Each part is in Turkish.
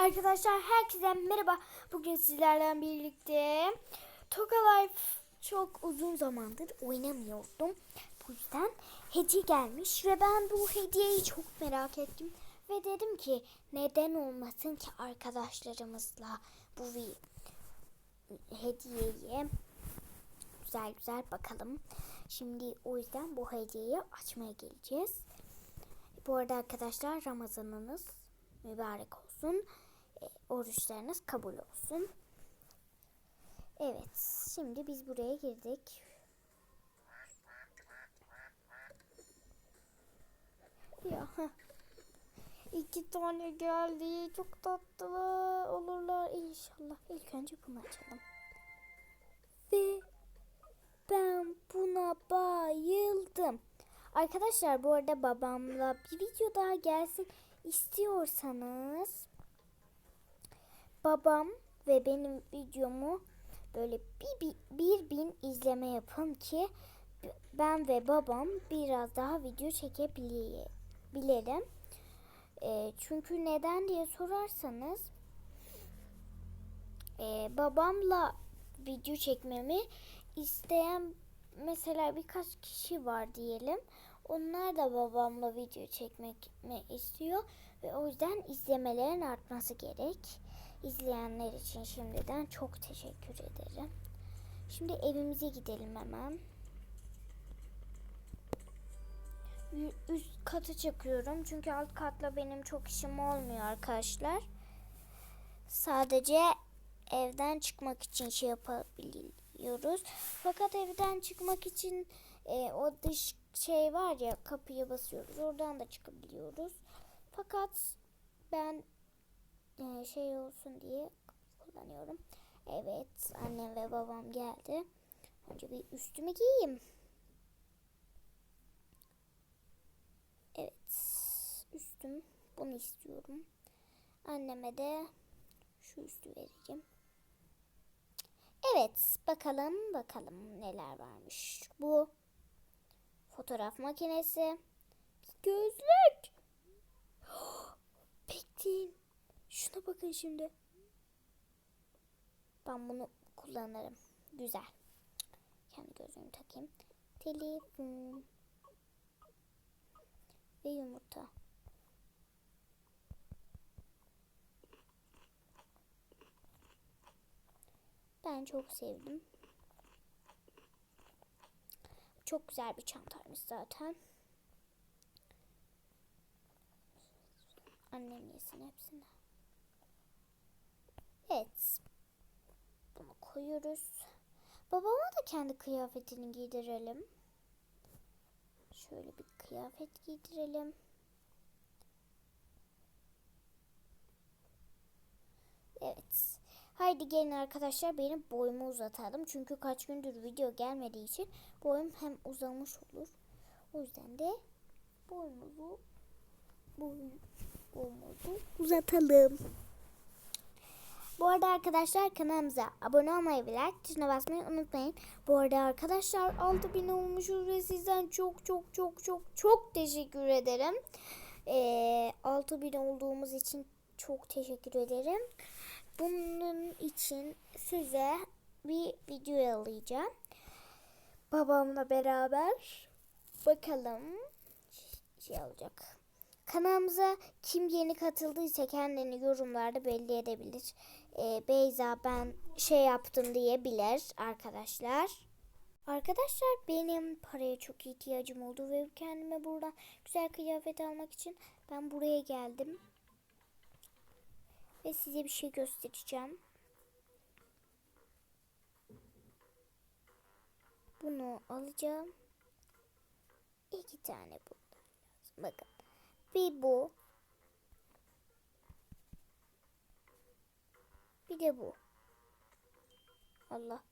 Arkadaşlar herkese merhaba. Bugün sizlerle birlikte Toka Life çok uzun zamandır oynamıyordum. Bu yüzden hediye gelmiş ve ben bu hediyeyi çok merak ettim. Ve dedim ki neden olmasın ki arkadaşlarımızla bu hediyeyi güzel güzel bakalım. Şimdi o yüzden bu hediyeyi açmaya geleceğiz. Bu arada arkadaşlar Ramazanınız mübarek olsun. Oruçlarınız kabul olsun. Evet, şimdi biz buraya girdik. Ya iki tane geldi. Çok tatlı olurlar inşallah. İlk önce bunu açalım. Ve ben buna bayıldım. Arkadaşlar bu arada babamla bir video daha gelsin istiyorsanız babam ve benim videomu böyle bir, bir, bir bin izleme yapın ki ben ve babam biraz daha video çekebilirim. E, çünkü neden diye sorarsanız e, babamla video çekmemi isteyen mesela birkaç kişi var diyelim. Onlar da babamla video çekmek istiyor ve o yüzden izlemelerin artması gerek. İzleyenler için şimdiden çok teşekkür ederim. Şimdi evimize gidelim hemen. Üst katı çıkıyorum çünkü alt katla benim çok işim olmuyor arkadaşlar. Sadece evden çıkmak için şey yapabiliyoruz. Fakat evden çıkmak için e, o dış şey var ya kapıya basıyoruz. Oradan da çıkabiliyoruz. Fakat ben e, şey olsun diye kullanıyorum. Evet annem ve babam geldi. Önce bir üstümü giyeyim. Evet üstüm bunu istiyorum. Anneme de şu üstü vereceğim. Evet bakalım bakalım neler varmış. Bu fotoğraf makinesi. Gözlük. Bekleyin. Şuna bakın şimdi. Ben bunu kullanırım. Güzel. Kendi gözlüğümü takayım. Telefon. Ve yumurta. Ben çok sevdim. Çok güzel bir çantaymış zaten. Annem yesin hepsini. Evet. Bunu koyuyoruz. Babama da kendi kıyafetini giydirelim. Şöyle bir kıyafet giydirelim. Evet. Haydi gelin arkadaşlar benim boyumu uzatalım. Çünkü kaç gündür video gelmediği için boyum hem uzamış olur. O yüzden de boyumuzu boy, boyumuzu uzatalım. Bu arada arkadaşlar kanalımıza abone olmayı ve like tuşuna basmayı unutmayın. Bu arada arkadaşlar 6000 olmuşuz ve sizden çok çok çok çok çok teşekkür ederim. Ee, 6000 olduğumuz için çok teşekkür ederim. Bunun için size bir video yollayacağım. Babamla beraber bakalım şey olacak. Kanalımıza kim yeni katıldıysa kendini yorumlarda belli edebilir. Ee, Beyza ben şey yaptım diyebilir arkadaşlar. Arkadaşlar benim paraya çok ihtiyacım oldu ve kendime buradan güzel kıyafet almak için ben buraya geldim. Ve size bir şey göstereceğim. Bunu alacağım. İki tane bundan lazım. Bakın. Bir bu. De bu. Allah.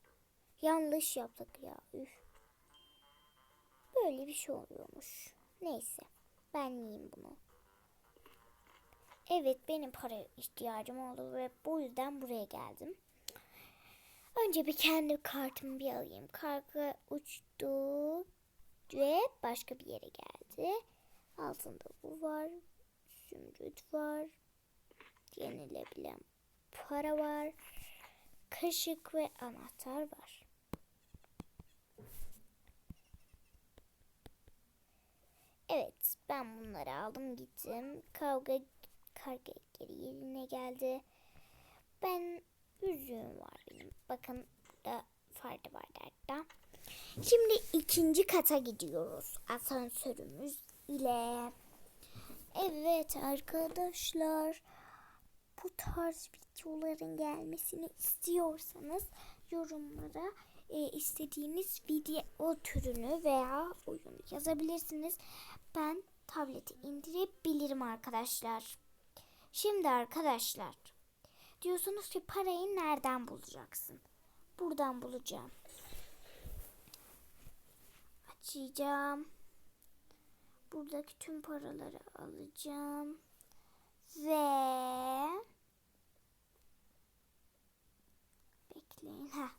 Yanlış yaptık ya. Üf. Böyle bir şey oluyormuş. Neyse. Ben yiyeyim bunu. Evet benim para ihtiyacım oldu ve bu yüzden buraya geldim. Önce bir kendi kartımı bir alayım. Karga uçtu ve başka bir yere geldi. Altında bu var. Zümrüt var. yenilebilen para var. Kaşık ve anahtar var. Evet ben bunları aldım gittim. Kavga karga geri yerine geldi. Ben yüzüğüm var benim. Bakın da farda var dertte. Şimdi ikinci kata gidiyoruz asansörümüz ile. Evet arkadaşlar bu tarz videoların gelmesini istiyorsanız yorumlara e, istediğiniz video türünü veya oyunu yazabilirsiniz. Ben tableti indirebilirim arkadaşlar. Şimdi arkadaşlar diyorsunuz ki parayı nereden bulacaksın? Buradan bulacağım. Açacağım. Buradaki tüm paraları alacağım. Ve bekleyin. Ha.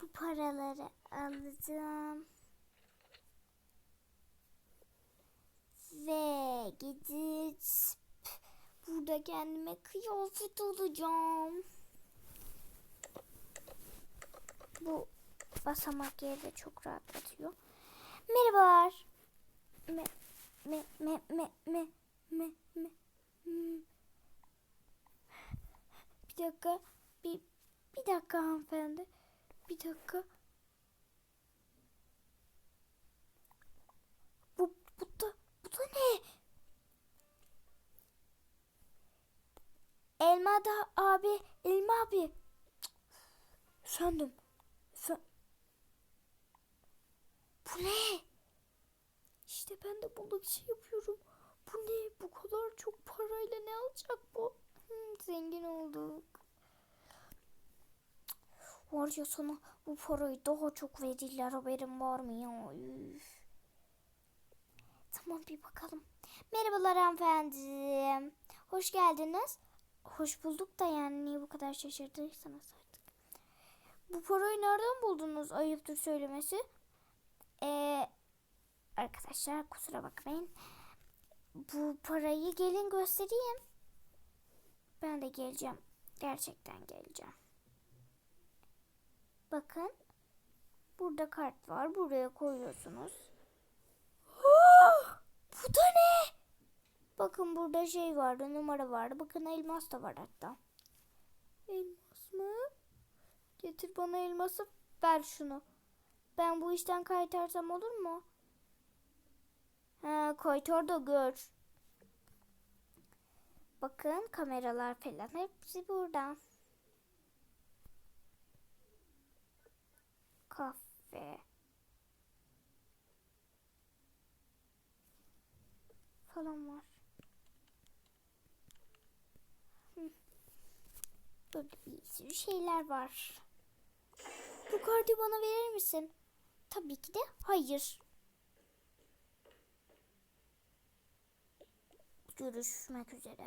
Bu paraları alacağım. Ve gidip burada kendime kıyafet alacağım. Bu basamak yeri de çok rahatlatıyor. Merhabalar. Me me me me me me me. Bir dakika. Bir, bir dakika hanımefendi. Bir dakika. Bu, bu da, bu da ne? Elma da abi, Elma abi. Efendim. Efe- Bu ne? İşte ben de bulduk şey yapıyorum. Ne? Bu kadar çok parayla ne alacak bu? Hmm, zengin olduk. Var ya sana bu parayı daha çok verirler haberin var mı ya? Üf. Tamam bir bakalım. Merhabalar hanımefendi. Hoş geldiniz. Hoş bulduk da yani niye bu kadar şaşırdıysanız artık. Bu parayı nereden buldunuz? Ayıptır söylemesi. Ee, arkadaşlar kusura bakmayın. Bu parayı gelin göstereyim. Ben de geleceğim. Gerçekten geleceğim. Bakın. Burada kart var. Buraya koyuyorsunuz. Bu da ne? Bakın burada şey vardı. Numara vardı. Bakın elmas da var hatta. Elmas mı? Getir bana elması. Ver şunu. Ben bu işten kaytarsam olur mu? Ha, koytor da gör. Bakın kameralar falan hepsi burada. Kahve. Falan var. Hı. Böyle bir sürü şeyler var. Bu kartı bana verir misin? Tabii ki de hayır. Görüşmek üzere.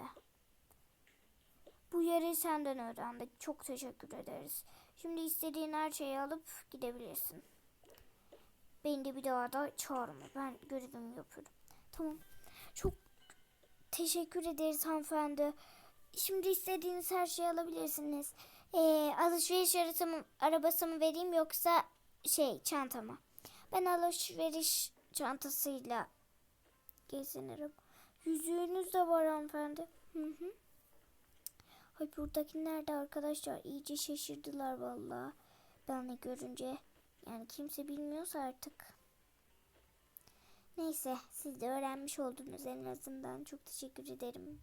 Bu yeri senden öğrendik. Çok teşekkür ederiz. Şimdi istediğin her şeyi alıp gidebilirsin. Beni de bir daha da çağırma. Ben görevimi yapıyorum. Tamam. Çok teşekkür ederiz hanımefendi. Şimdi istediğiniz her şeyi alabilirsiniz. Ee, alışveriş arasımı, arabasımı vereyim yoksa şey çantama. Ben alışveriş çantasıyla gezinirim. Yüzüğünüz de var hanımefendi. Hı hı. Ay buradaki nerede arkadaşlar? İyice şaşırdılar vallahi. Beni görünce. Yani kimse bilmiyorsa artık. Neyse siz de öğrenmiş oldunuz en azından. Çok teşekkür ederim.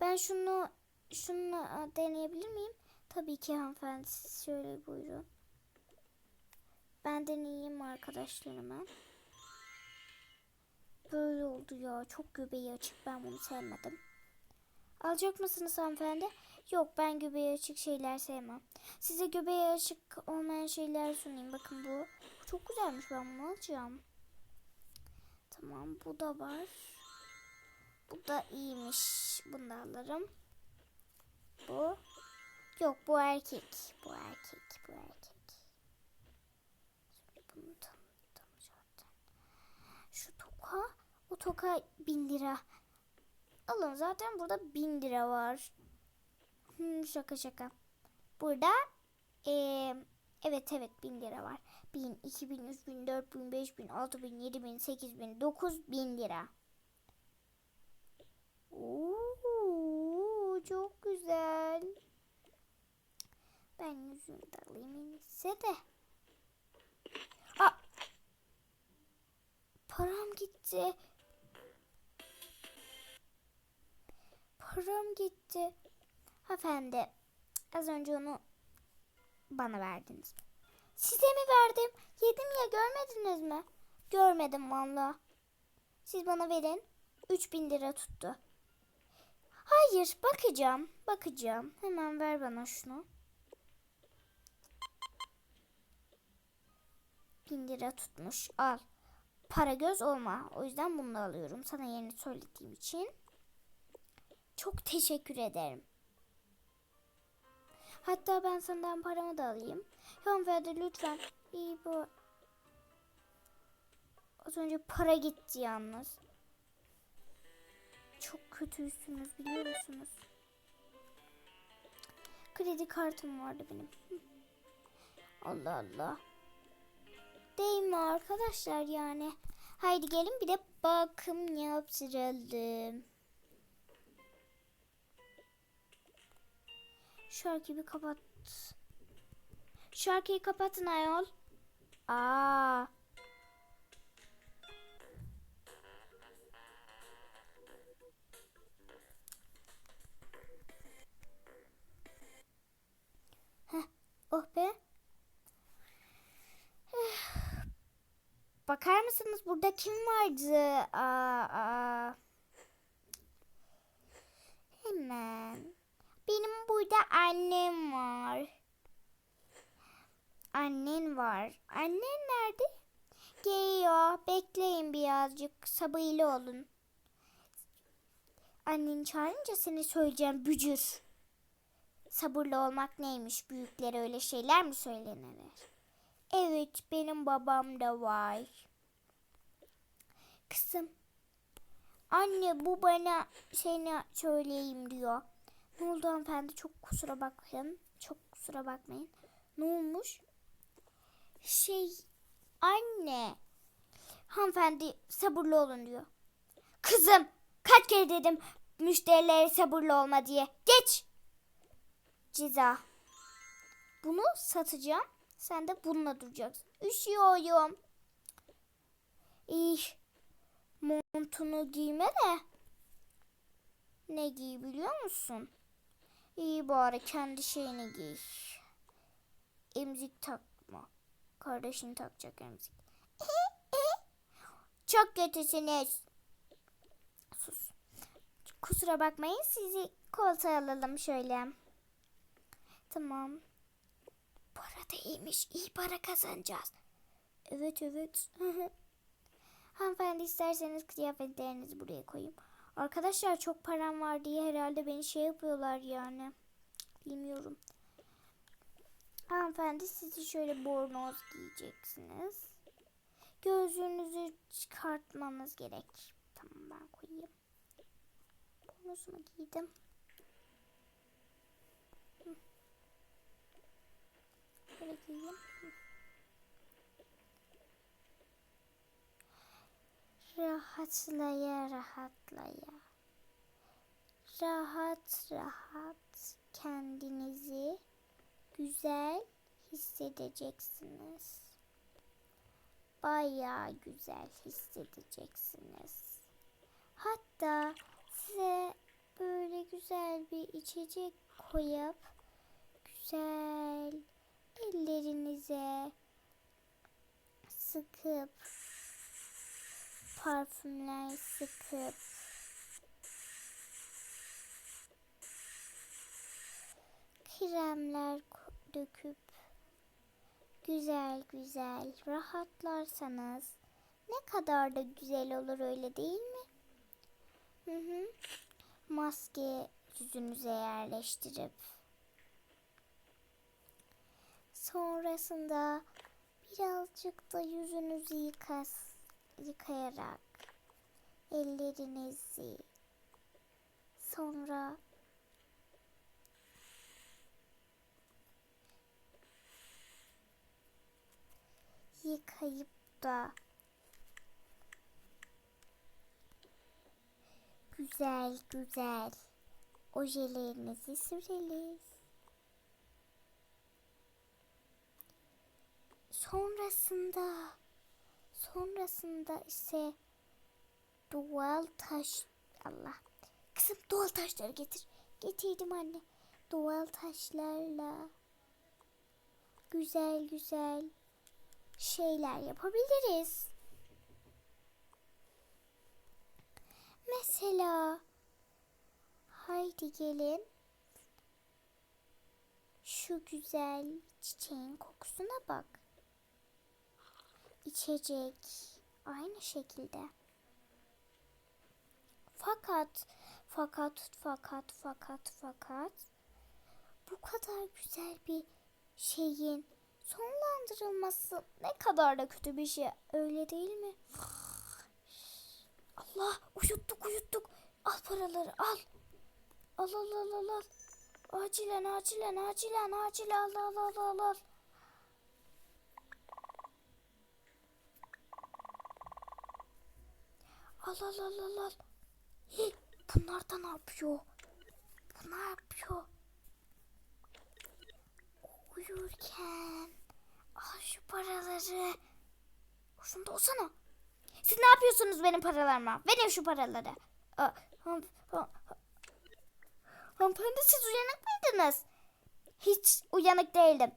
Ben şunu şunu deneyebilir miyim? Tabii ki hanımefendi. Siz şöyle buyurun. Ben deneyeyim arkadaşlarıma. Böyle oldu ya. Çok göbeği açık. Ben bunu sevmedim. Alacak mısınız hanımefendi? Yok ben göbeği açık şeyler sevmem. Size göbeği açık olmayan şeyler sunayım. Bakın bu. Çok güzelmiş. Ben bunu alacağım. Tamam bu da var. Bu da iyiymiş. Bunu da alırım. Bu. Yok bu erkek. Bu erkek. Bu erkek. Şimdi bunu Şu toka. O toka bin lira. alın zaten burada bin lira var. Hmm, şaka şaka. Burada eee, evet evet bin lira var. Bin, iki bin, üç bin, dört bin, beş bin, altı bin, yedi bin, sekiz bin, dokuz bin lira. Oo, çok güzel. Ben yüzünü de alayım en de. Aa, param gitti. Param gitti. Efendi, az önce onu bana verdiniz. Size mi verdim? Yedim ya görmediniz mi? Görmedim valla. Siz bana verin. 3000 lira tuttu. Hayır bakacağım. Bakacağım. Hemen ver bana şunu. 1000 lira tutmuş. Al. Para göz olma. O yüzden bunu da alıyorum. Sana yerini söylediğim için. Çok teşekkür ederim. Hatta ben senden paramı da alayım. Hanımefendi lütfen. İyi bu. Az önce para gitti yalnız. Çok kötüysünüz biliyor musunuz? Kredi kartım vardı benim. Allah Allah. Değil mi arkadaşlar yani? Haydi gelin bir de bakım yaptıralım. Şarkıyı bir kapat. Şarkıyı kapatın ayol. Aa. Heh, oh be. Bakar mısınız burada kim vardı? Aa, aa. Hemen. Benim burada annem var. Annen var. Annen nerede? Geliyor. Bekleyin birazcık. Sabırlı olun. Anneni çağırınca seni söyleyeceğim bücür. Sabırlı olmak neymiş? Büyüklere öyle şeyler mi söylenir? Evet, benim babam da var. Kızım. Anne bu bana seni söyleyeyim diyor. Ne oldu hanımefendi? Çok kusura bakmayın. Çok kusura bakmayın. Ne olmuş? Şey anne. Hanımefendi sabırlı olun diyor. Kızım kaç kere dedim müşterilere sabırlı olma diye. Geç. Ceza. Bunu satacağım. Sen de bununla duracaksın. Üşüyorum. İyi. Montunu giyme de. Ne giy biliyor musun? İyi bari kendi şeyini giy. Emzik takma. Kardeşin takacak emzik. Çok kötüsünüz. Sus. Kusura bakmayın sizi koltuğa alalım şöyle. Tamam. Para da iyiymiş. İyi para kazanacağız. Evet evet. Hanımefendi isterseniz kıyafetlerinizi buraya koyayım. Arkadaşlar çok param var diye herhalde beni şey yapıyorlar yani. Bilmiyorum. Hanımefendi sizi şöyle bornoz giyeceksiniz. Gözlüğünüzü çıkartmanız gerek. Tamam ben koyayım. Bornozumu giydim. Hı. Böyle giyeyim. Rahatlaya rahatlaya. Rahat rahat kendinizi güzel hissedeceksiniz. Bayağı güzel hissedeceksiniz. Hatta size böyle güzel bir içecek koyup güzel ellerinize sıkıp parfümler sıkıp kremler döküp güzel güzel rahatlarsanız ne kadar da güzel olur öyle değil mi? Hı hı. Maske yüzünüze yerleştirip sonrasında birazcık da yüzünüzü yıkas, yıkayarak ellerinizi Sonra yıkayıp da güzel güzel ojelerinizi süreriz. Sonrasında sonrasında ise doğal taş Allah kızım doğal taşları getir. Getirdim anne. Doğal taşlarla güzel güzel şeyler yapabiliriz. Mesela haydi gelin şu güzel çiçeğin kokusuna bak. İçecek aynı şekilde. Fakat fakat fakat fakat fakat bu kadar güzel bir şeyin sonlandırılması ne kadar da kötü bir şey öyle değil mi? Allah uyuttuk uyuttuk. Al paraları al. Al al al al al. Acilen acilen acilen acilen al al al al al. Al al al al al. Bunlar da ne yapıyor? Bu ne yapıyor? Uyurken. Al şu paraları. Şunda olsana. Siz ne yapıyorsunuz benim paralarıma? Verin şu paraları. Aa, han- ha- ha- Hanımefendi siz uyanık mıydınız? Hiç uyanık değildim.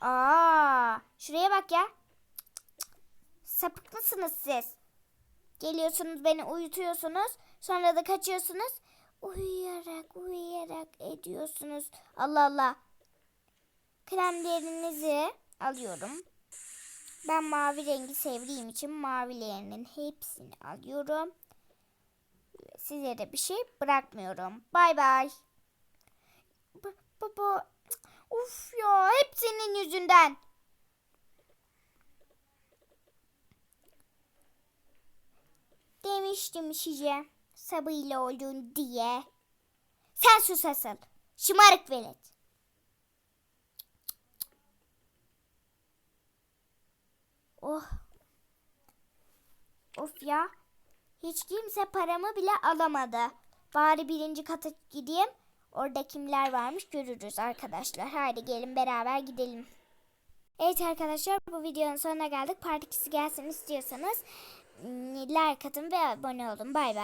Aa, şuraya bak ya. Sapık mısınız siz? Geliyorsunuz beni uyutuyorsunuz. Sonra da kaçıyorsunuz. Uyuyarak uyuyarak ediyorsunuz. Allah Allah. Kremlerinizi alıyorum. Ben mavi rengi sevdiğim için mavilerinin hepsini alıyorum. Size de bir şey bırakmıyorum. Bay bay. Ba- Baba. Uf ya hep senin yüzünden. Demiştim size sabıyla olun diye. Sen sus asıl. Şımarık velet. Oh. Of ya. Hiç kimse paramı bile alamadı. Bari birinci kata gideyim. Orada kimler varmış görürüz arkadaşlar. Haydi gelin beraber gidelim. Evet arkadaşlar bu videonun sonuna geldik. Part 2'si gelsin istiyorsanız like atın ve abone olun. Bay bay.